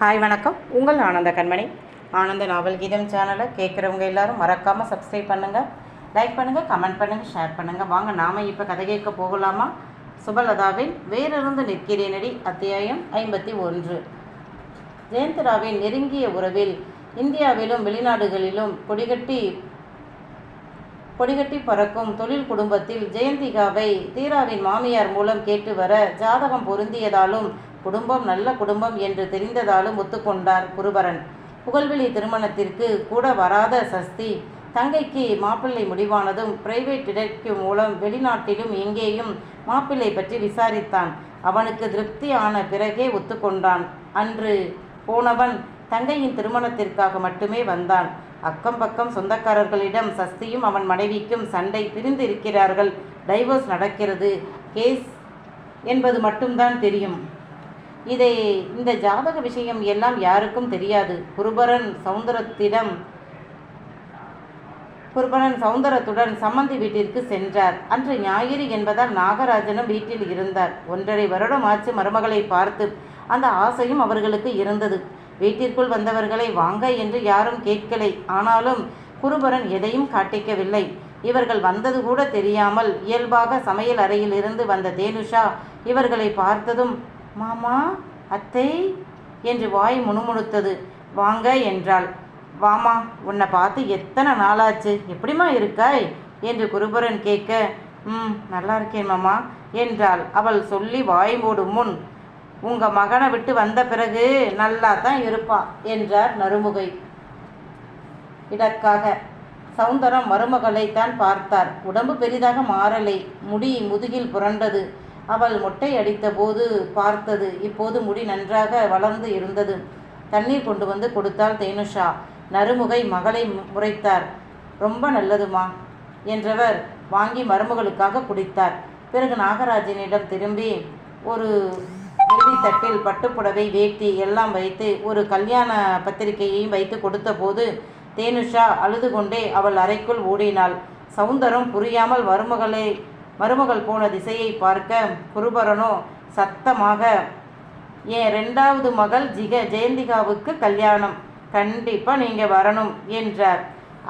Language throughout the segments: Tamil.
ஹாய் வணக்கம். உங்கள் ஆனந்த கண்மணி. ஆனந்த நாவல் கீதம் சேனலை கேட்குறவங்க எல்லாரும் மறக்காமல் சப்ஸ்கிரைப் பண்ணுங்கள் லைக் பண்ணுங்கள் கமெண்ட் பண்ணுங்கள் ஷேர் பண்ணுங்கள் வாங்க நாம் இப்போ கதை கேட்க போகலாமா? சுபலதாவின் வேறிருந்து நிற்கிறேனடி அத்தியாயம் ஐம்பத்தி ஒன்று. ஜெயந்திராவின் நெருங்கிய உறவில் இந்தியாவிலும் வெளிநாடுகளிலும் கொடிகட்டி கொடிகட்டி பறக்கும் தொழில் குடும்பத்தில் ஜெயந்திகாவை தீராவின் மாமியார் மூலம் கேட்டு வர ஜாதகம் பொருந்தியதாலும் குடும்பம் நல்ல குடும்பம் என்று தெரிந்ததாலும் ஒத்துக்கொண்டார் குருபரன். புகழ்வெளி திருமணத்திற்கு கூட வராத சஸ்தி. தங்கைக்கு மாப்பிள்ளை முடிவானதும் பிரைவேட் டிடெக்டிவ் மூலம் வெளிநாட்டிலும் எங்கேயும் மாப்பிள்ளை பற்றி விசாரித்தான். அவனுக்கு திருப்தி ஆன பிறகே ஒத்துக்கொண்டான். அன்று போனவன் தங்கையின் திருமணத்திற்காக மட்டுமே வந்தான். அக்கம் பக்கம் சொந்தக்காரர்களிடம் சஸ்தியும் அவன் மனைவிக்கும் சண்டை பிரிந்து இருக்கிறார்கள் டைவோர்ஸ் நடக்கிறது. கேஸ் என்பது மட்டும்தான் தெரியும். இதை இந்த ஜாதக விஷயம் எல்லாம் யாருக்கும் தெரியாது. குருபரன் சௌந்தரத்திடம் குருபரன் சௌந்தரத்துடன் சம்மந்தி வீட்டிற்கு சென்றார். அன்று ஞாயிறு என்பதால் நாகராஜனும் வீட்டில் இருந்தார். ஒன்றரை வருடம் ஆச்சு மருமகளை பார்த்து. அந்த ஆசையும் அவர்களுக்கு இருந்தது. வீட்டிற்குள் வந்தவர்களை வாங்க என்று யாரும் கேட்கலை. ஆனாலும் குருபரன் எதையும் காட்டிக்கவில்லை. இவர்கள் வந்தது கூட தெரியாமல் இயல்பாக சமையல் அறையில் இருந்து வந்த தேனுஷா இவர்களை பார்த்ததும் மாமா அத்தை என்று வாய் முணுமுணுத்தது. வாங்க என்றாள். வாமா உன்னை பார்த்து எத்தனை நாளாச்சு? எப்படிம்மா இருக்காய்? என்று குருபரன் கேட்க ம் நல்லா இருக்கேன் மாமா என்றாள். அவள் சொல்லி வாய் மூடும் முன் உங்கள் மகனை விட்டு வந்த பிறகு நல்லா தான் இருப்பா என்றார் நறுமுகை. இதற்காக சௌந்தரம் மருமகளைத்தான் பார்த்தார். உடம்பு பெரிதாக மாறலை. முடி முதுகில் புரண்டது. அவள் மொட்டை அடித்த போது பார்த்தது. இப்போது முடி நன்றாக வளர்ந்து இருந்தது. தண்ணீர் கொண்டு வந்து கொடுத்தாள் தேனுஷா. நறுமுகை மகளை முறைத்தார். ரொம்ப நல்லதுமா என்றவர் வாங்கி மருமகளுக்காக குடித்தார். பிறகு நாகராஜனிடம் திரும்பி ஒரு வெள்ளி தட்டில் பட்டுப்புடவை வேட்டி எல்லாம் வைத்து ஒரு கல்யாண பத்திரிகையையும் வைத்து கொடுத்தபோது தேனுஷா அழுது கொண்டே அவள் அறைக்குள் ஓடினாள். சவுந்தரம் புரியாமல் மருமகளை மருமகள் போன திசையை பார்க்க குருபரனோ சத்தமாக என் ரெண்டாவது மகள் ஜிக ஜெயந்திகாவுக்கு கல்யாணம். கண்டிப்பாக நீங்கள் வரணும் என்றார்.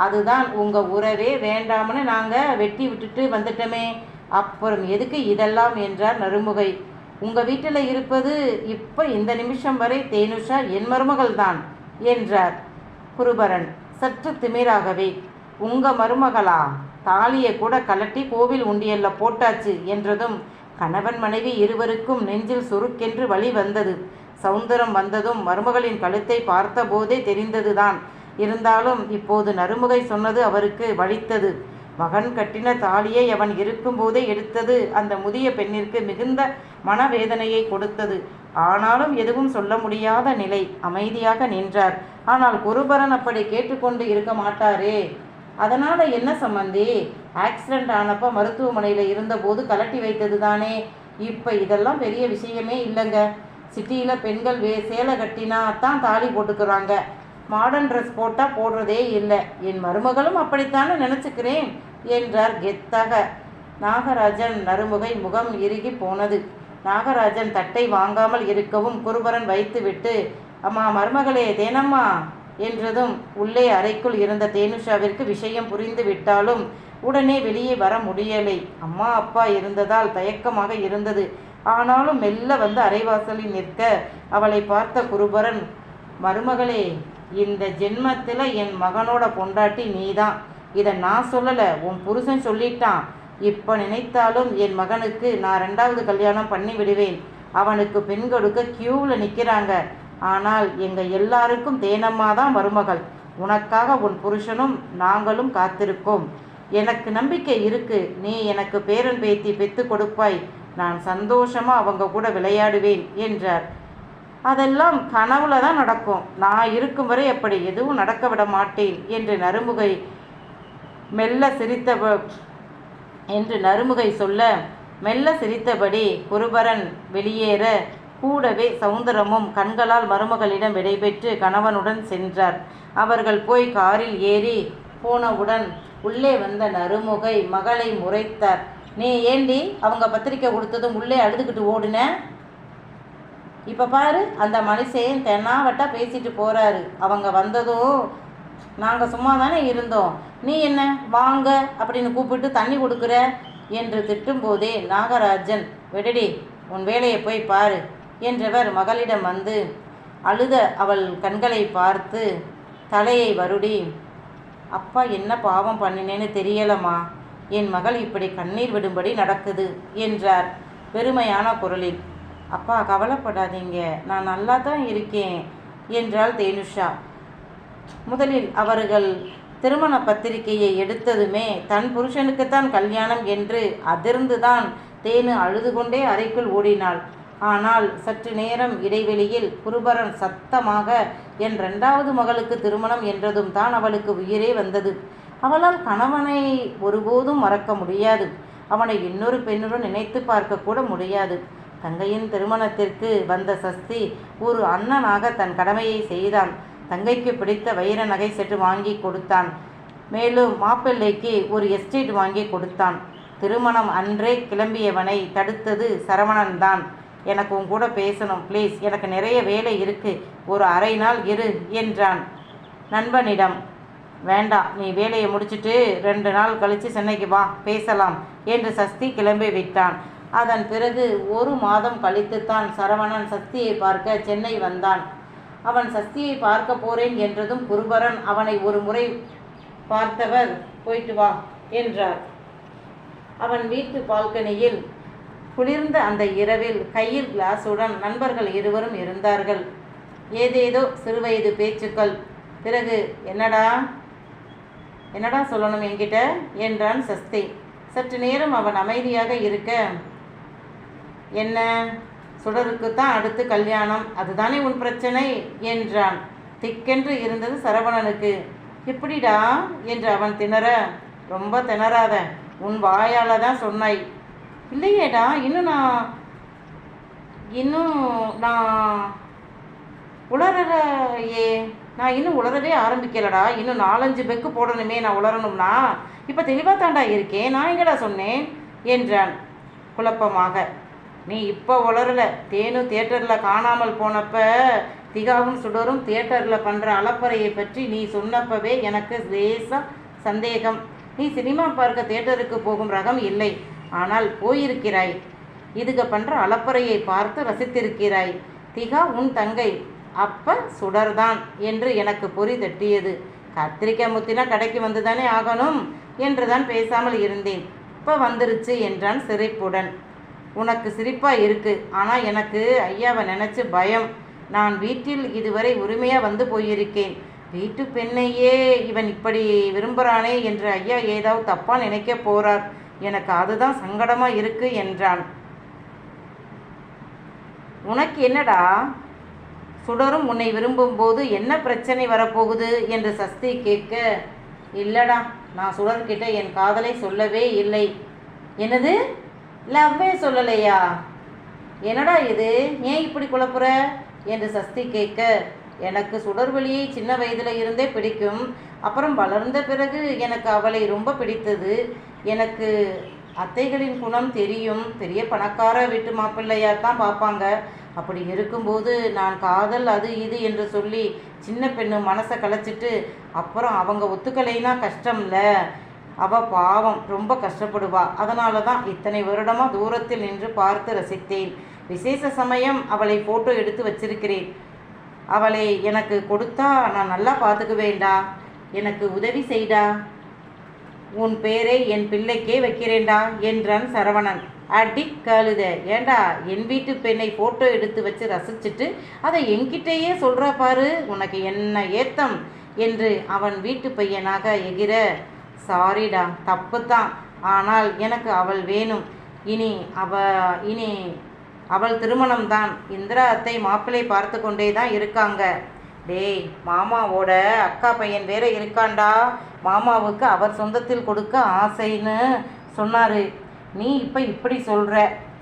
அதுதான் உங்கள் உறவே வேண்டாம்னு நாங்கள் வெட்டி விட்டுட்டு வந்துட்டோமே. அப்புறம் எதுக்கு இதெல்லாம்? என்றார் நறுமுகை. உங்கள் வீட்டில் இருப்பது இப்போ இந்த நிமிஷம் வரை தேனுஷா என் மருமகள் தான் என்றார் குருபரன். சற்று திமிராகவே உங்கள் மருமகளா? தாலியை கூட கலட்டி கோவில் உண்டியல்ல போட்டாச்சு என்றதும் கணவன் மனைவி இருவருக்கும் நெஞ்சில் சுருக்கென்று வழி வந்தது. சௌந்தரம் வந்ததும் மருமகளின் கழுத்தை பார்த்தபோதே தெரிந்ததுதான். இருந்தாலும் இப்போது நறுமுகை சொன்னது அவருக்கு வலித்தது. மகன் கட்டின தாலியை அவன் இருக்கும்போதே எடுத்தது அந்த முதிய பெண்ணிற்கு மிகுந்த மனவேதனையை கொடுத்தது. ஆனாலும் எதுவும் சொல்ல முடியாத நிலை அமைதியாக நின்றார். ஆனால் குருபரன் அப்படி கேட்டுக்கொண்டு இருக்க மாட்டாரே! அதனால் என்ன சம்மந்தி ஆக்சிடெண்ட் ஆனப்போ மருத்துவமனையில் இருந்தபோது கலட்டி வைத்தது தானே இப்போ இதெல்லாம் பெரிய விஷயமே இல்லைங்க. சிட்டியில் பெண்கள் வே சேலை கட்டினா தான் தாலி போட்டுக்கிறாங்க. மாடர்ன் ட்ரெஸ் போட்டால் போடுறதே இல்லை. என் மருமகளும் அப்படித்தானே நினச்சிக்கிறேன் என்றார் கெத்தாக. நாகராஜன் நறுமுகை முகம் இறுகி போனது. நாகராஜன் தட்டை வாங்காமல் இருக்கவும் குருபரன் வைத்துவிட்டு அம்மா மருமகளே தேனம்மா. என்றதும் உள்ளே அறைக்குள் இருந்த தேனுஷாவிற்கு விஷயம் புரிந்து விட்டாலும் உடனே வெளியே வர முடியலை. அம்மா அப்பா இருந்ததால் தயக்கமாக இருந்தது. ஆனாலும் மெல்ல வந்து அரைவாசலில் நிற்க அவளை பார்த்த குருபரன் மருமகளே இந்த ஜென்மத்தில் என் மகனோட பொண்டாட்டி நீதான். இதை நான் சொல்லலை உன் புருஷன் சொல்லிட்டான். இப்போ நினைத்தாலும் என் மகனுக்கு நான் ரெண்டாவது கல்யாணம் பண்ணி விடுவேன் அவனுக்கு பெண் கொடுக்க க்யூவில் நிற்கிறாங்க ஆனால் எங்கள் எல்லாருக்கும் தேனம்மா தான் மருமகள். உனக்காக உன் புருஷனும் நாங்களும் காத்திருக்கோம். எனக்கு நம்பிக்கை இருக்கு. நீ எனக்கு பேரன் பேத்தி பெத்து கொடுப்பாய். நான் சந்தோஷமா அவங்க கூட விளையாடுவேன் என்றார். அதெல்லாம் கனவுல தான் நடக்கும். நான் இருக்கும் வரை அப்படி எதுவும் நடக்க விட மாட்டேன் என்று நறுமுகை மெல்ல சிரித்த என்று நறுமுகை சொல்ல மெல்ல சிரித்தபடி குருபரன் வெளியேற கூடவே சௌந்தரமும் கண்களால் மருமகளிடம் விடைபெற்று கணவனுடன் சென்றார். அவர்கள் போய் காரில் ஏறி போனவுடன் உள்ளே வந்த நறுமுகை மகளை முறைத்தார். நீ ஏண்டி? அவங்க பத்திரிக்கை கொடுத்ததும் உள்ளே அழுதுகிட்டு ஓடுன? இப்போ பாரு அந்த மனுஷன் தென்னாவட்டா பேசிட்டு போகிறாரு அவங்க வந்ததும் நாங்கள் சும்மா தானே இருந்தோம். நீ என்ன? வாங்க அப்படின்னு கூப்பிட்டு தண்ணி கொடுக்குற? என்று திட்டும்போதே நாகராஜன் விடடி உன் வேலையை போய் பாரு. என்றவர் மகளிடம் வந்து அழுத அவள் கண்களை பார்த்து தலையை வருடி அப்பா என்ன பாவம் பண்ணினேன்னு தெரியலம்மா. என் மகள் இப்படி கண்ணீர் விடும்படி நடக்குது என்றார் பெருமையான குரலில். அப்பா கவலைப்படாதீங்க. நான் நல்லா தான் இருக்கேன் என்றாள் தேனுஷா. முதலில் அவர்கள் திருமண பத்திரிகையை எடுத்ததுமே தன் புருஷனுக்குத்தான் கல்யாணம் என்று அதிர்ந்துதான் தேனு அழுது கொண்டே அறைக்குள் ஓடினாள். ஆனால் சற்று நேரம் இடைவெளியில் குருபரன் சத்தமாக என் ரெண்டாவது மகளுக்கு திருமணம் என்றதும் தான் அவளுக்கு உயிரே வந்தது. அவளால் கணவனை ஒருபோதும் மறக்க முடியாது. அவனை இன்னொரு பெண்ணுடன் நினைத்து பார்க்க கூட முடியாது. தங்கையின் திருமணத்திற்கு வந்த சஸ்தி ஒரு அண்ணனாக தன் கடமையை செய்தான் தங்கைக்கு பிடித்த வைர நகை செட்டு வாங்கி கொடுத்தான். மேலும் மாப்பிள்ளைக்கு ஒரு எஸ்டேட் வாங்கி கொடுத்தான். திருமணம் அன்றே கிளம்பியவனை தடுத்தது சரவணன்தான். எனக்கு உன் கூட பேசணும் ப்ளீஸ் எனக்கு நிறைய வேலை இருக்கு. ஒரு அரை நாள் இரு என்றான். நண்பனிடம் வேண்டாம் நீ வேலையை முடிச்சிட்டு ரெண்டு நாள் கழித்து சென்னைக்கு வா பேசலாம் என்று சஸ்தி கிளம்பி விட்டான். அதன் பிறகு ஒரு மாதம் கழித்துத்தான் சரவணன் சஸ்தியை பார்க்க சென்னை வந்தான். அவன் சஸ்தியை பார்க்க போறேன் என்றதும் குருபரன் அவனை ஒரு முறை பார்த்தவர் போயிட்டு வா என்றார். அவன் வீட்டு பால்கனியில் குளிர்ந்த அந்த இரவில் கையில் கிளாஸுடன் நண்பர்கள் இருவரும் இருந்தார்கள். ஏதேதோ சிறுவயது பேச்சுக்கள். பிறகு என்னடா? என்னடா சொல்லணும் என்கிட்ட? என்றான் சஸ்தி. சற்று நேரம் அவன் அமைதியாக இருக்க. என்ன? சுடருக்கு தான் அடுத்து கல்யாணம். அதுதானே உன் பிரச்சனை? என்றான். திக்கென்று இருந்தது சரவணனுக்கு. எப்படிடா என்று அவன் திணற. ரொம்ப திணறாத. உன் வாயால் தான் சொன்னாய். இல்லையேடா இன்னும் நான் இன்னும் நான் உளறலையே நான் இன்னும் உளரவே ஆரம்பிக்கலடா. இன்னும் நாலஞ்சு பெக்கு போடணுமே நான் உளரணும்னா இப்போ தெளிவாக தாண்டா இருக்கேன். நான் எங்கடா சொன்னேன்? என்றான் குழப்பமாக. நீ இப்போ உளரல தேனும் தியேட்டரில் காணாமல் போனப்ப திகாவும் சுடரும் தியேட்டரில் பண்ணுற அலப்பறையை பற்றி நீ சொன்னப்பவே எனக்கு லேசாக சந்தேகம். நீ சினிமா பார்க்க தியேட்டருக்கு போகும் ரகம் இல்லை. ஆனால் போயிருக்கிறாய். இதுக பண்ணுற அலப்பறையை பார்த்து ரசித்திருக்கிறாய். திகா உன் தங்கை அப்ப சுடர்தான் என்று எனக்கு பொறி தட்டியது. கத்திரிக்காய் முத்தினா கடைக்கு வந்துதானே ஆகணும் என்று தான் பேசாமல் இருந்தேன். இப்போ வந்துருச்சு என்றான் சிரிப்புடன். உனக்கு சிரிப்பா இருக்கு. ஆனால் எனக்கு ஐயாவை நினச்சி பயம். நான் வீட்டில் இதுவரை உரிமையாக வந்து போயிருக்கேன். வீட்டு பெண்ணையே இவன் இப்படி விரும்புகிறானே என்று ஐயா ஏதாவது தப்பாக நினைக்க போறார். எனக்கு அதுதான் சங்கடமாக இருக்கு என்றான். உனக்கு என்னடா? சுடரும் உன்னை விரும்பும்போது என்ன பிரச்சனை வரப்போகுது? என்று சஸ்தி கேட்க இல்லடா நான் சுடர்கிட்ட என் காதலை சொல்லவே இல்லை. என்னது? லவ்வே சொல்லலையா? என்னடா இது? ஏன் இப்படி குழப்புற? என்று சஸ்தி கேட்க எனக்கு சுடர்வெளியை சின்ன வயதில் இருந்தே பிடிக்கும். அப்புறம் வளர்ந்த பிறகு எனக்கு அவளை ரொம்ப பிடித்தது. எனக்கு அத்தைகளின் குணம் தெரியும். பெரிய பணக்கார வீட்டு மாப்பிள்ளையாக தான் பார்ப்பாங்க. அப்படி இருக்கும்போது நான் காதல் அது இது என்று சொல்லி சின்ன பெண்ணு மனசை கலைச்சிட்டு அப்புறம் அவங்க ஒத்துக்கலைன்னா கஷ்டம்ல. அவ பாவம் ரொம்ப கஷ்டப்படுவா. அதனால தான் இத்தனை வருடமாக தூரத்தில் நின்று பார்த்து ரசித்தேன். விசேஷ சமயம் அவளை ஃபோட்டோ எடுத்து வச்சிருக்கிறேன். அவளை எனக்கு கொடுத்தா நான் நல்லா பார்த்துக்குவேண்டா எனக்கு உதவி செய்டா. உன் பேரை என் பிள்ளைக்கே வைக்கிறேன்டா என்றான் சரவணன். அடி கழுத ஏண்டா என் வீட்டு பெண்ணை ஃபோட்டோ எடுத்து வச்சு ரசிச்சுட்டு அதை என்கிட்டேயே சொல்கிறா பாரு உனக்கு என்ன ஏத்தம்? என்று அவன் வீட்டு பையனாக எகிற. சாரிடா தப்பு தான் ஆனால் எனக்கு அவள் வேணும். இனி அவ இனி அவள் திருமணம்தான். இந்திரா அத்தை மாப்பிள்ளை பார்த்து கொண்டே தான் இருக்காங்க. டேய் மாமாவோட அக்கா பையன் வேற இருக்கான்டா. மாமாவுக்கு அவர் சொந்தத்தில் கொடுக்க ஆசைன்னு சொன்னார். நீ இப்போ இப்படி சொல்கிற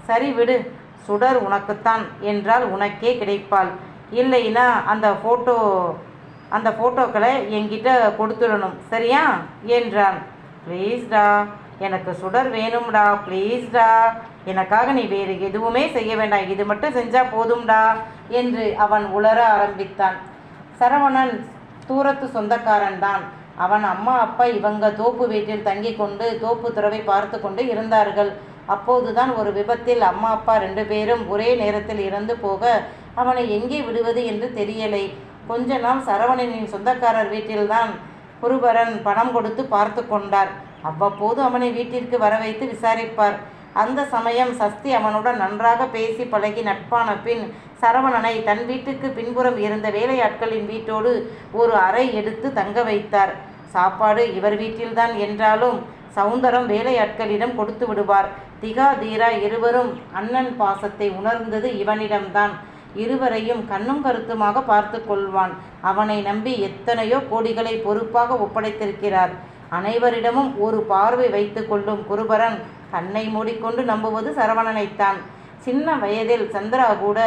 சரி விடு சுடர் உனக்குத்தான் என்றால் உனக்கே கிடைப்பாள். இல்லைன்னா அந்த ஃபோட்டோ அந்த ஃபோட்டோக்களை என்கிட்ட கொடுத்துடணும். சரியா? என்றான். ப்ளீஸ்டா எனக்கு சுடர் வேணும்டா ப்ளீஸ்டா எனக்காக நீ வேறு எதுவுமே செய்ய வேண்டாம். இது மட்டும் செஞ்சால் போதும்டா என்று அவன் உளர ஆரம்பித்தான். சரவணன் தூரத்து சொந்தக்காரன்தான் அவன் அம்மா அப்பா இவங்க தோப்பு வீட்டில் தங்கி கொண்டு தோப்பு துறவை பார்த்து கொண்டு இருந்தார்கள். அப்போதுதான் ஒரு விபத்தில் அம்மா அப்பா ரெண்டு பேரும் ஒரே நேரத்தில் இறந்து போக அவனை எங்கே விடுவது என்று தெரியலை. கொஞ்ச நாள் சரவணனின் சொந்தக்காரர் வீட்டில்தான் குருபரன் பணம் கொடுத்து பார்த்து கொண்டார். அவ்வப்போது அவனை வீட்டிற்கு வர வைத்து விசாரிப்பார். அந்த சமயம் சஸ்தி அவனுடன் நன்றாக பேசி பழகி நட்பான பின் சரவணனை தன் வீட்டுக்கு பின்புறம் இருந்த வேலையாட்களின் வீட்டோடு ஒரு அறை எடுத்து தங்க வைத்தார். சாப்பாடு இவர் வீட்டில்தான் என்றாலும் சவுந்தரம் வேலையாட்களிடம் கொடுத்து விடுவார். திகா தீரா இருவரும் அண்ணன் பாசத்தை உணர்ந்தது இவனிடம்தான். இருவரையும் கண்ணும் கருத்துமாக பார்த்து கொள்வான். அவனை நம்பி எத்தனையோ கோடிகளை பொறுப்பாக ஒப்படைத்திருக்கிறார். அனைவரிடமும் ஒரு பார்வை வைத்து கொள்ளும் குருபரன் கண்ணை மூடிக்கொண்டு நம்புவது சரவணனைத்தான். சின்ன வயதில் சந்திரா கூட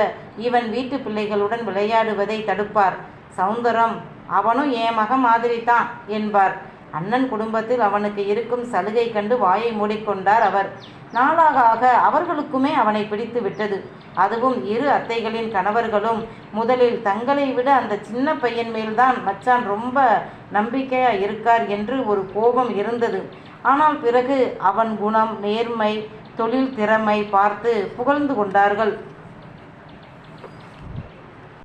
இவன் வீட்டு பிள்ளைகளுடன் விளையாடுவதை தடுப்பார். சவுந்தரம் அவனும் என் மகன் மாதிரி தான் என்பார். அண்ணன் குடும்பத்தில் அவனுக்கு இருக்கும் சலுகை கண்டு வாயை மூடிக்கொண்டார் அவர். நாளாக ஆக அவர்களுக்குமே அவனை பிடித்து விட்டது. அதுவும் இரு அத்தைகளின் கணவர்களும் முதலில் தங்களை விட அந்த சின்ன பையன் மேல்தான் மச்சான் ரொம்ப நம்பிக்கையாக இருக்கார் என்று ஒரு கோபம் இருந்தது. ஆனால் பிறகு அவன் குணம் நேர்மை தொழில் திறமை பார்த்து புகழ்ந்து கொண்டார்கள்.